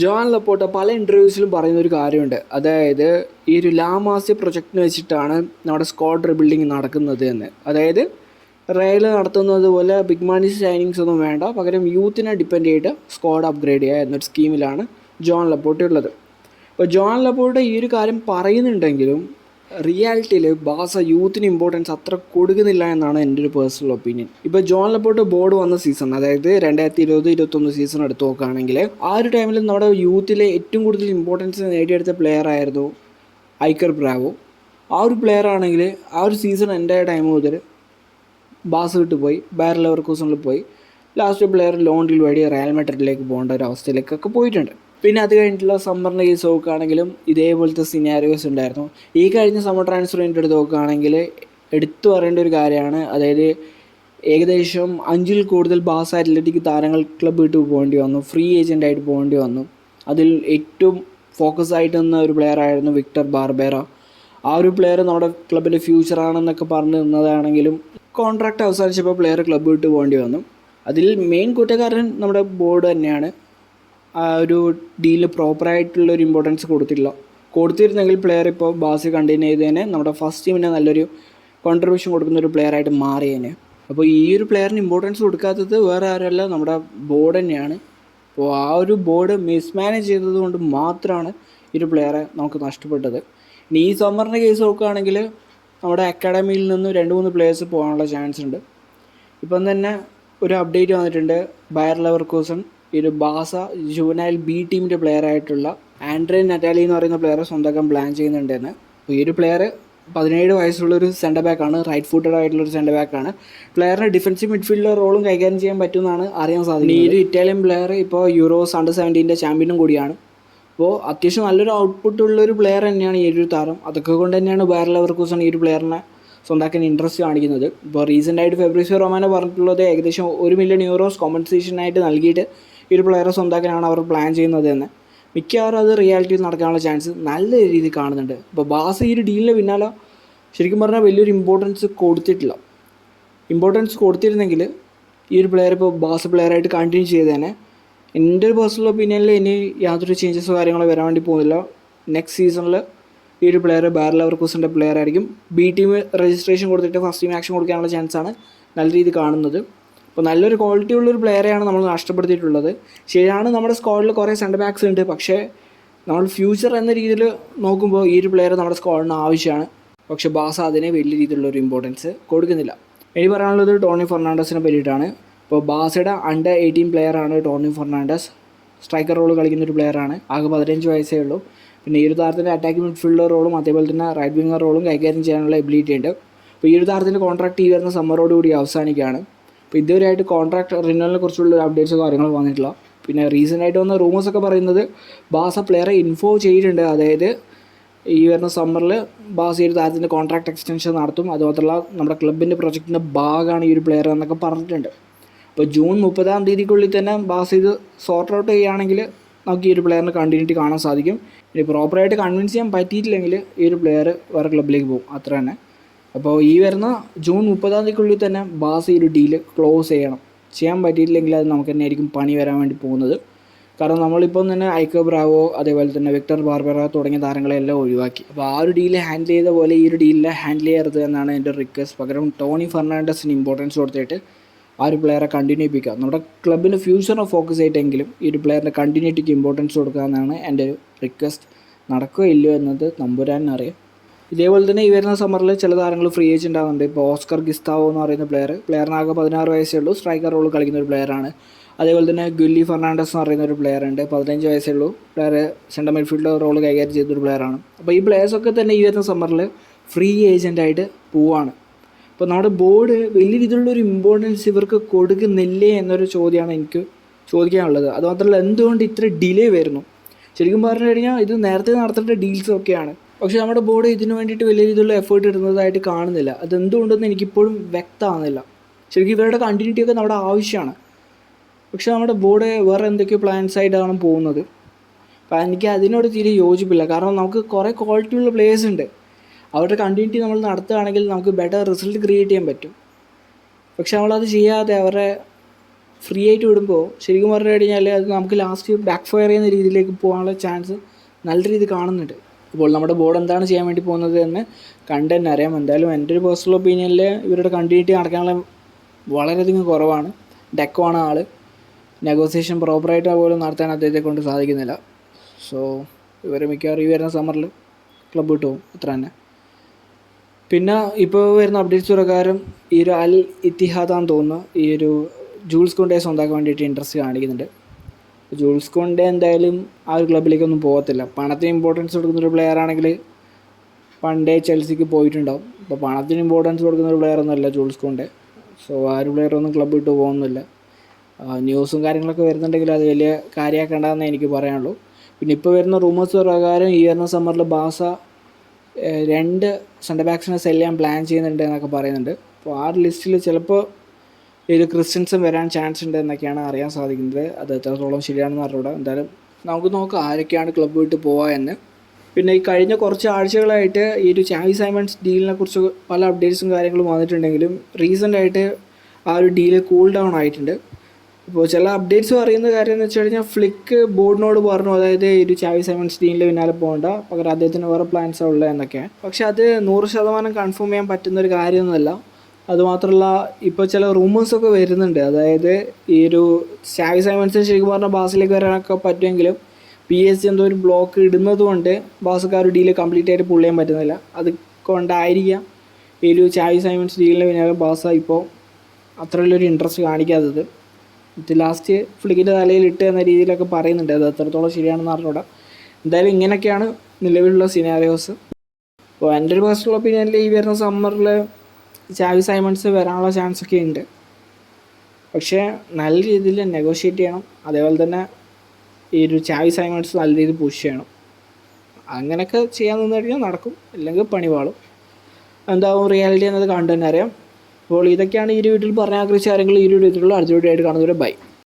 John ലപ്പോട്ട പല ഇന്റർവ്യൂസിലും പറയുന്ന ഒരു കാര്യമുണ്ട്. അതായത് ഈ ഒരു ലാമാസ്യ പ്രൊജക്റ്റിന് വെച്ചിട്ടാണ് നമ്മുടെ സ്ക്വാഡ് റീബിൽഡിങ് നടക്കുന്നത് എന്ന്. അതായത് റയൽ നടത്തുന്നത് പോലെ ബിഗ് മണി സൈനിങ്സ് ഒന്നും വേണ്ട. പകരം യൂത്തിനെ ഡിപ്പെൻഡ് ചെയ്തിട്ട് സ്ക്വാഡ് അപ്ഗ്രേഡ് ചെയ്യുക എന്നൊരു സ്കീമിലാണ് ജോൺ ലപ്പോട്ട ഉള്ളത്. അപ്പോൾ ജോൺ ലപ്പോട്ട ഈ ഒരു കാര്യം പറയുന്നുണ്ടെങ്കിലും റിയാലിറ്റിയിൽ ബാസ യൂത്തിന് ഇമ്പോർട്ടൻസ് അത്ര കൊടുക്കുന്നില്ല എന്നാണ് എന്റെ ഒരു പേഴ്സണൽ ഒപ്പീനിയൻ ഇപ്പോൾ ജോൺ ലപ്പോട്ട് ബോർഡ് വന്ന സീസൺ അതായത് രണ്ടായിരത്തി ഇരുപത് ഇരുപത്തൊന്ന് സീസൺ എടുത്ത് നോക്കുകയാണെങ്കിൽ ആ ഒരു ടൈമിൽ നമ്മുടെ യൂത്തിലെ ഏറ്റവും കൂടുതൽ ഇമ്പോർട്ടൻസ് നേടിയെടുത്ത പ്ലെയർ ആയിരുന്നു ഐക്കർ ബ്രാവോ. ആ ഒരു പ്ലെയർ ആണെങ്കിൽ ആ ഒരു സീസൺ എന്റെ ടൈം മുതൽ ബാസ് വിട്ട് പോയി ബാരലവർ ലെവർക്കൂസണിൽ പോയി. ലാസ്റ്റ് പ്ലെയർ ലോണ്ടിൽ വഴി റയൽ മെഡ്രിഡിലേക്ക് പോകേണ്ട ഒരു അവസ്ഥയിലേക്കൊക്കെ പോയിട്ടുണ്ട്. പിന്നെ അത് കഴിഞ്ഞിട്ടുള്ള സമ്മറിന്റെ കേസ് നോക്കുകയാണെങ്കിലും ഇതേപോലത്തെ സിനാരിയോസ് ഉണ്ടായിരുന്നു. ഈ കഴിഞ്ഞ സമ്മർ ട്രാൻസ്ഫർ എന്റെ എടുത്ത് നോക്കുകയാണെങ്കിൽ എടുത്തു പറയേണ്ട ഒരു കാര്യമാണ്. അതായത് ഏകദേശം അഞ്ചിൽ കൂടുതൽ ബാസ് അത്ലറ്റിക് താരങ്ങൾ ക്ലബ്ബ് വിട്ട് പോകേണ്ടി വന്നു. ഫ്രീ ഏജന്റായിട്ട് പോകേണ്ടി വന്നു. അതിൽ ഏറ്റവും ഫോക്കസ് ആയിട്ട് നിന്ന ഒരു പ്ലെയർ ആയിരുന്നു വിക്ടർ ബാർബേറ ആ ഒരു പ്ലെയർ നമ്മുടെ ക്ലബിന്റെ ഫ്യൂച്ചറാണെന്നൊക്കെ പറഞ്ഞു നിന്നതാണെങ്കിലും കോൺട്രാക്റ്റ് അവസാനിച്ചപ്പോൾ പ്ലെയർ ക്ലബ്ബ് വിട്ട് പോകേണ്ടി വന്നു. അതിൽ മെയിൻ കുറ്റക്കാരൻ നമ്മുടെ ബോർഡ് തന്നെയാണ്. ആ ഒരു ഡീലിന് പ്രോപ്പറായിട്ടുള്ള ഒരു ഇമ്പോർട്ടൻസ് കൊടുത്തില്ല കൊടുത്തിരുന്നെങ്കിൽ പ്ലെയർ ഇപ്പോൾ ബാസി കണ്ടിന്യൂ ചെയ്തതിന് നമ്മുടെ ഫസ്റ്റ് ടീമിനെ നല്ലൊരു കോൺട്രിബ്യൂഷൻ കൊടുക്കുന്ന ഒരു പ്ലെയർ ആയിട്ട് മാറിയേനെ. അപ്പോൾ ഈ ഒരു പ്ലെയറിന് ഇമ്പോർട്ടൻസ് കൊടുക്കാത്തത് വേറെ ആരല്ല നമ്മുടെ ബോർഡ് തന്നെയാണ്. അപ്പോൾ ആ ഒരു ബോർഡ് മിസ്മാനേജ് ചെയ്തത് കൊണ്ട് മാത്രമാണ് ഈ ഒരു പ്ലെയറെ നമുക്ക് നഷ്ടപ്പെട്ടത്. ഇനി ഈ സമ്മറിന്റെ കേസ് നോക്കുകയാണെങ്കിൽ നമ്മുടെ അക്കാഡമിയിൽ നിന്ന് രണ്ട് മൂന്ന് പ്ലേയേഴ്സ് പോകാനുള്ള ചാൻസ് ഉണ്ട്. ഇപ്പം തന്നെ ഒരു അപ്ഡേറ്റ് വന്നിട്ടുണ്ട്. ബയർ ലെവർകൂസൺ ഈ ഒരു ബാസ ജൂനൈൽ ബി ടീമിന്റെ പ്ലെയർ ആയിട്ടുള്ള ആൻഡ്രേ നറ്റാലി എന്ന് പറയുന്ന പ്ലെയറെ സ്വന്തമാക്കാൻ പ്ലാൻ ചെയ്യുന്നുണ്ടെന്ന്. ഈ ഒരു പ്ലെയർ പതിനേഴ് വയസ്സുള്ള ഒരു സെന്റർ ബാക്കാണ് റൈറ്റ് ഫുട്ടഡ് ആയിട്ടുള്ള ഒരു സെന്റർ ബാക്കാണ് പ്ലെയറിന് ഡിഫൻസീവ് മിഡ്ഫീൽഡർ റോളും കൈകാര്യം ചെയ്യാൻ പറ്റുമെന്നാണ് അറിയാൻ സാധിക്കുന്നത്. ഈ ഒരു ഇറ്റാലിയൻ പ്ലെയർ ഇപ്പോൾ യൂറോസ് അണ്ടർ സെവന്റീന്റെ ചാമ്പ്യനും കൂടിയാണ്. അപ്പോൾ അത്യാവശ്യം നല്ലൊരു ഔട്ട്പുട്ട് ഉള്ള ഒരു പ്ലെയർ തന്നെയാണ് ഈ ഒരു താരം. അതൊക്കെ കൊണ്ട് തന്നെയാണ് ബയർ ലെവർക്കൂസൺ ഈ ഒരു പ്ലെയറിനെ സ്വന്തമാക്കാൻ ഇൻട്രസ്റ്റ് കാണിക്കുന്നത്. ഇപ്പോൾ റീസെന്റായിട്ട് ഫെബ്രിസിയോ റൊമാനോ പറഞ്ഞിട്ടുള്ളത് ഏകദേശം ഒരു മില്യൺ യൂറോസ് കോമ്പൻസേഷനായിട്ട് നൽകിയിട്ട് ഈ ഒരു പ്ലെയറെ സ്വന്തമാക്കാനാണ് അവർ പ്ലാൻ ചെയ്യുന്നത് എന്ന് മിക്കവാറും അത് റിയാലിറ്റിയിൽ നടക്കാനുള്ള ചാൻസ് നല്ല രീതിയിൽ കാണുന്നുണ്ട്. ഇപ്പോൾ ബാസ് ഈ ഒരു ഡീലിന് പിന്നാലെ ശരിക്കും പറഞ്ഞാൽ വലിയൊരു ഇമ്പോർട്ടൻസ് കൊടുത്തിട്ടില്ല. ഇമ്പോർട്ടൻസ് കൊടുത്തിരുന്നെങ്കിൽ ഈ ഒരു പ്ലെയർ ഇപ്പോൾ ബാസ് പ്ലെയറായിട്ട് കണ്ടിന്യൂ ചെയ്തേനെ. എന്റെ ഒരു പേഴ്സണൽ ഒപ്പീനിയനിൽ ഇനി യാതൊരു ചേഞ്ചസോ കാര്യങ്ങളോ വരാൻ വേണ്ടി പോകുന്നില്ല. നെക്സ്റ്റ് സീസണിൽ ഈ ഒരു പ്ലെയർ ബാർ ലെവർക്കൂസിന്റെ പ്ലെയർ ആയിരിക്കും. ബി ടീം രജിസ്ട്രേഷൻ കൊടുത്തിട്ട് ഫസ്റ്റ് ടീം ആക്ഷൻ കൊടുക്കാനുള്ള ചാൻസാണ് നല്ല രീതിയിൽ കാണുന്നത്. അപ്പോൾ നല്ലൊരു ക്വാളിറ്റി ഉള്ളൊരു പ്ലെയറെയാണ് നമ്മൾ നഷ്ടപ്പെടുത്തിയിട്ടുള്ളത്. ശരിയാണ് നമ്മുടെ സ്ക്വാഡിൽ കുറേ സെന്റർ ബാക്സ് ഉണ്ട്. പക്ഷേ നമ്മൾ ഫ്യൂച്ചർ എന്ന രീതിയിൽ നോക്കുമ്പോൾ ഈ ഒരു പ്ലെയർ നമ്മുടെ സ്ക്വാഡിന് ആവശ്യമാണ്. പക്ഷേ ബാസ അതിനെ വലിയ രീതിയിലുള്ള ഒരു ഇമ്പോർട്ടൻസ് കൊടുക്കുന്നില്ല. എനിക്ക് പറയാനുള്ളത് ടോണി ഫെർണാണ്ടസിനെ പറ്റിയിട്ടാണ്. ഇപ്പോൾ ബാസയുടെ അണ്ടർ എയ്റ്റീൻ പ്ലെയറാണ് ടോണി ഫെർണാണ്ടസ്. സ്ട്രൈക്കർ റോൾ കളിക്കുന്ന ഒരു പ്ലെയറാണ് ആകെ പതിനഞ്ച് വയസ്സേ ഉള്ളൂ. പിന്നെ ഈ ഒരു താരത്തിന്റെ അറ്റാക്ക് മിഡ്ഫീൽഡർ റോളും അതേപോലെ തന്നെ റൈറ്റ് വിങ്ങർ റോളും കൈകാര്യം ചെയ്യാനുള്ള എബിലിറ്റി ഉണ്ട്. അപ്പോൾ ഈ ഒരു താരത്തിന്റെ കോൺട്രാക്ട് ഈ വരുന്ന സമ്മറോടുകൂടി അവസാനിക്കുകയാണ്. അപ്പോൾ ഇതുവരെയായിട്ട് കോൺട്രാക്ട് റിന്യൂവലിനെ കുറിച്ചുള്ള അപ്ഡേറ്റ്സോ കാര്യങ്ങൾ വന്നിട്ടില്ല. പിന്നെ റീസെന്റ് ആയിട്ട് വന്ന റൂമേഴ്സ് ഒക്കെ പറയുന്നത് ബാസ പ്ലെയറെ ഇൻഫോ ചെയ്തിട്ടുണ്ട്. അതായത് ഈ വരുന്ന സമ്മറിൽ ബാസ ഒരു താരത്തിന്റെ കോൺട്രാക്ട് എക്സ്റ്റൻഷൻ നടത്തും. അതുമാത്രമല്ല നമ്മുടെ ക്ലബിന്റെ പ്രൊജക്റ്റിന്റെ ഭാഗമാണ് ഈ ഒരു പ്ലെയർ എന്നൊക്കെ പറഞ്ഞിട്ടുണ്ട്. അപ്പോൾ ജൂൺ മുപ്പതാം തീയതിക്കുള്ളിൽ തന്നെ ബാസ് ഇത് സോർട്ട് ഔട്ട് ചെയ്യുകയാണെങ്കിൽ നമുക്ക് ഈ ഒരു പ്ലെയറിന് കണ്ടിന്യൂറ്റി കാണാൻ സാധിക്കും. ഇനി പ്രോപ്പറായിട്ട് കൺവിൻസ് ചെയ്യാൻ പറ്റിയിട്ടില്ലെങ്കിൽ ഈ ഒരു പ്ലെയർ വേറെ ക്ലബിലേക്ക് പോകും. അത്ര തന്നെ അപ്പോൾ ഈ വരുന്ന ജൂൺ മുപ്പതാം തീയതിക്കുള്ളിൽ തന്നെ ബാസ് ഈ ഒരു ഡീൽ ക്ലോസ് ചെയ്യണം. ചെയ്യാൻ പറ്റിയിട്ടില്ലെങ്കിൽ അത് നമുക്ക് തന്നെ ആയിരിക്കും പണി വരാൻ വേണ്ടി പോകുന്നത്. കാരണം നമ്മളിപ്പം തന്നെ ഐക്കോ ബ്രാവോ അതേപോലെ തന്നെ വിക്ടർ ബാർബറ തുടങ്ങിയ താരങ്ങളെല്ലാം ഒഴിവാക്കി. അപ്പോൾ ആ ഒരു ഡീൽ ഹാൻഡിൽ ചെയ്ത പോലെ ഈ ഒരു ഡീലിനെ ഹാൻഡിൽ ചെയ്യരുത് എന്നാണ് എന്റെ റിക്വസ്റ്റ് പകരം ടോണി ഫെർണാണ്ടസിന് ഇമ്പോർട്ടൻസ് കൊടുത്തിട്ട് ആ ഒരു പ്ലെയറെ കണ്ടിന്യൂ ചെയ്യിപ്പിക്കുക. നമ്മുടെ ക്ലബിന്റെ ഫ്യൂച്ചറിനെ ഫോക്കസ് ചെയ്തിട്ടെങ്കിലും ഈ ഒരു പ്ലെയറിന്റെ കണ്ടിന്യൂറ്റിക്ക് ഇമ്പോർട്ടൻസ് കൊടുക്കുക എന്നാണ് എന്റെ റിക്വസ്റ്റ് നടക്കുകയോ ഇല്ലയോ എന്നത് നമ്പുരാനറിയാം ഇതേപോലെ തന്നെ ഈ വരുന്ന സമ്മറിൽ ചില താരങ്ങൾ ഫ്രീ ഏജ് ഉണ്ടാകുന്നുണ്ട് ഇപ്പോൾ ഓസ്കർ ഗിസ്താവോ എന്ന് പറയുന്ന പ്ലെയർ പ്ലെയറിനാകെ പതിനാറ് വയസ്സേ ഉള്ളൂ. സ്ട്രൈക്കർ റോൾ കളിക്കുന്ന ഒരു പ്ലെയറാണ് അതേപോലെ തന്നെ ഗുല്ലി ഫെർണാണ്ടസ് എന്ന് പറയുന്ന ഒരു പ്ലെയർ ഉണ്ട്. പതിനഞ്ച് വയസ്സേ ഉള്ളൂ. പ്ലെയർ സെൻട്രൽ മിഡ്ഫീൽഡ് റോൾ കൈകാര്യം ചെയ്തൊരു പ്ലെയറാണ് അപ്പോൾ ഈ പ്ലെയേഴ്സൊക്കെ തന്നെ ഈ വരുന്ന സമ്മറിൽ ഫ്രീ ഏജന്റായിട്ട് പോവാണ്. അപ്പോൾ നമ്മുടെ ബോർഡ് വലിയ രീതിയിലുള്ള ഒരു ഇമ്പോർട്ടൻസ് ഇവർക്ക് കൊടുക്കുന്നില്ലേ എന്നൊരു ചോദ്യമാണ് എനിക്ക് ചോദിക്കാനുള്ളത്. അതുമാത്രമല്ല എന്തുകൊണ്ട് ഇത്ര ഡിലേ വരുന്നു? ശരിക്കും പറഞ്ഞു കഴിഞ്ഞാൽ ഇത് നേരത്തെ നടത്തേണ്ട ഡീൽസ് ഒക്കെയാണ്. പക്ഷേ നമ്മുടെ ബോർഡ് ഇതിനു വേണ്ടിയിട്ട് വലിയ രീതിയിലുള്ള എഫേർട്ട് ഇടുന്നതായിട്ട് കാണുന്നില്ല. അതെന്തുകൊണ്ടെന്ന് എനിക്കിപ്പോഴും വ്യക്തമാകുന്നില്ല ശരിക്കും ഇവരുടെ കണ്ടിന്യൂറ്റി ഒക്കെ നമ്മുടെ ആവശ്യമാണ്. പക്ഷേ നമ്മുടെ ബോർഡ് വേറെ എന്തൊക്കെയോ പ്ലാൻസ് ആയിട്ടാണ് പോകുന്നത്. അപ്പോൾ എനിക്ക് അതിനോട് തീരെ യോജിപ്പില്ല. കാരണം നമുക്ക് കുറേ ക്വാളിറ്റി ഉള്ള പ്ലേയേഴ്സ് ഉണ്ട്. അവരുടെ കണ്ടിന്യൂറ്റി നമ്മൾ നടത്തുകയാണെങ്കിൽ നമുക്ക് ബെറ്റർ റിസൾട്ട് ക്രിയേറ്റ് ചെയ്യാൻ പറ്റും. പക്ഷെ നമ്മളത് ചെയ്യാതെ അവരെ ഫ്രീ ആയിട്ട് വിടുമ്പോൾ ശരിക്കും പറഞ്ഞു കഴിഞ്ഞാൽ അത് നമുക്ക് ലാസ്റ്റ് ബാക്ക് ഫയർ ചെയ്യുന്ന രീതിയിലേക്ക് പോകാനുള്ള ചാൻസ് നല്ല രീതിയിൽ കാണുന്നുണ്ട്. അപ്പോൾ നമ്മുടെ ബോർഡ് എന്താണ് ചെയ്യാൻ വേണ്ടി പോകുന്നത് എന്ന് കണ്ട് തന്നെ അറിയാം. എന്തായാലും എന്റെ ഒരു പേഴ്സണൽ ഒപ്പീനിയനിൽ ഇവരുടെ കണ്ടിന്യൂറ്റി നടക്കാനുള്ള വളരെയധികം കുറവാണ്. ഡെക്കോ ആണ് ആൾ നെഗോസിയേഷൻ പ്രോപ്പറായിട്ട് പോലും നടത്താൻ അദ്ദേഹത്തെ കൊണ്ട് സാധിക്കുന്നില്ല. സോ ഇവർ മിക്കവാറും ഈ വരുന്ന സമ്മറിൽ ക്ലബ്ബ് പോകും. അത്ര തന്നെ. പിന്നെ ഇപ്പോൾ വരുന്ന അപ്ഡേറ്റ്സ് പ്രകാരം ഈ ഒരു അൽ ഇത്തിഹാദാന്ന് തോന്നുന്നു. ഈ ഒരു ജൂൾസ് കൊണ്ടേ സ്വന്തമാക്കാൻ വേണ്ടിയിട്ട് ഇൻട്രസ്റ്റ് കാണിക്കുന്നുണ്ട്. ജൂൾസ് കൊണ്ടേ എന്തായാലും ആ ഒരു ക്ലബിലേക്കൊന്നും പോകത്തില്ല. പണത്തിന് ഇമ്പോർട്ടൻസ് കൊടുക്കുന്ന ഒരു പ്ലെയർ ആണെങ്കിൽ പണ്ടേ ചെൽസിക്ക് പോയിട്ടുണ്ടാവും. അപ്പോൾ പണത്തിന് ഇമ്പോർട്ടൻസ് കൊടുക്കുന്ന ഒരു പ്ലെയർ ഒന്നുമല്ല ജൂൾസ് കൊണ്ടേ. സോ ആ ഒരു പ്ലെയർ ഒന്നും ക്ലബ് വിട്ട് പോകുന്നില്ല. ന്യൂസും കാര്യങ്ങളൊക്കെ വരുന്നുണ്ടെങ്കിൽ അത് വലിയ കാര്യമാക്കേണ്ടതെന്നേ എനിക്ക് പറയാനുള്ളൂ. പിന്നെ ഇപ്പോൾ വരുന്ന റൂമേഴ്സ് പ്രകാരം ഈ വരുന്ന സമ്മറിൽ ബാസ രണ്ട് സെന്റർ ബാക്സിനെ സെല്ല് ചെയ്യാൻ പ്ലാൻ ചെയ്യുന്നുണ്ട് എന്നൊക്കെ പറയുന്നുണ്ട്. അപ്പോൾ ആ ലിസ്റ്റിൽ ചിലപ്പോൾ ഒരു ക്രിസ്ത്യൻസും വരാൻ ചാൻസ് ഉണ്ട് എന്നൊക്കെയാണ് അറിയാൻ സാധിക്കുന്നത്. അത് എത്രത്തോളം ശരിയാണെന്ന് അറിഞ്ഞൂടാ എന്തായാലും നമുക്ക് നോക്കാം ആരൊക്കെയാണ് ക്ലബ്ബ് വിട്ട് പോവുക എന്ന്. പിന്നെ ഈ കഴിഞ്ഞ കുറച്ച് ആഴ്ചകളായിട്ട് ഈ ഒരു ചാവി സൈമൺസ് ഡീലിനെ കുറിച്ച് പല അപ്ഡേറ്റ്സും കാര്യങ്ങളും വന്നിട്ടുണ്ടെങ്കിലും റീസെന്റ് ആയിട്ട് ആ ഒരു ഡീൽ കൂൾ ഡൗൺ ആയിട്ടുണ്ട്. ഇപ്പോൾ ചില അപ്ഡേറ്റ്സ് അറിയുന്ന കാര്യം എന്ന് വെച്ച് കഴിഞ്ഞാൽ ഫ്ലിക്ക് ബോർഡിനോട് പറഞ്ഞു അതായത് ഈ ഒരു ചാവി സൈമൺസ് ഡീലിന്റെ പിന്നാലെ പോകണ്ട. പകരം അദ്ദേഹത്തിന് വേറെ പ്ലാൻസ് ഉള്ളത് എന്നൊക്കെ. പക്ഷെ അത് നൂറ് ശതമാനം കൺഫേം ചെയ്യാൻ പറ്റുന്ന ഒരു കാര്യമൊന്നുമല്ല. അതുമാത്രമല്ല ഇപ്പോൾ ചില റൂമേഴ്സൊക്കെ വരുന്നുണ്ട്. അതായത് ഈ ഒരു ഷാവി സെവൻസിന് ശരിക്കും പറഞ്ഞാൽ ബാസിലേക്ക് വരാനൊക്കെ പറ്റുമെങ്കിലും പി എസ് സി എന്തോ ഒരു ബ്ലോക്ക് ഇടുന്നത് കൊണ്ട് ബാസൊക്കെ ആ ഒരു ഡീൽ കംപ്ലീറ്റ് ആയിട്ട് പുള്ളി ചെയ്യാൻ പറ്റുന്നില്ല. അത് കൊണ്ടായിരിക്കാം ഈ ഒരു ചാവി സൈമൺസ് ഡീലിന് പിന്നാലെ ബാസ ഇപ്പോൾ അത്ര വലിയൊരു ഇൻട്രസ്റ്റ് കാണിക്കാത്തത്. ഇത് ലാസ്റ്റ് ഫ്ലിക്കിന്റെ തലയിൽ ഇട്ട് എന്ന രീതിയിലൊക്കെ പറയുന്നുണ്ട്. അത് എത്രത്തോളം ശരിയാണെന്ന് അറിഞ്ഞൂടാ. എന്തായാലും ഇങ്ങനെയൊക്കെയാണ് നിലവിലുള്ള സിനാരിയോസ് അപ്പോൾ എന്റെ ഒരു പേഴ്സണൽ ഒപ്പീനിയനിൽ ഈ വരുന്ന സമ്മറിൽ ചാവി സൈമൺസ് വരാനുള്ള ചാൻസ് ഒക്കെ ഉണ്ട്. പക്ഷേ നല്ല രീതിയിൽ നെഗോഷിയേറ്റ് ചെയ്യണം. അതേപോലെ തന്നെ ഈ ഒരു ചാവി സൈമൺസ് നല്ല രീതിയിൽ പുഷ് ചെയ്യണം. അങ്ങനെയൊക്കെ ചെയ്യാൻ നിന്ന് കഴിഞ്ഞാൽ നടക്കും. അല്ലെങ്കിൽ പണി പാളും. എന്താവും റിയാലിറ്റി എന്നത് കണ്ടു തന്നെ അറിയാം. അപ്പോൾ ഇതൊക്കെയാണ് ഈ ഒരു വീട്ടിൽ പറഞ്ഞാൽ ആഗ്രഹിച്ച കാര്യങ്ങൾ ഈ ഒരു വീട്ടിലുള്ള അടുത്ത വീഡിയോ ആയിട്ട് കാണുന്നവരെ ബൈ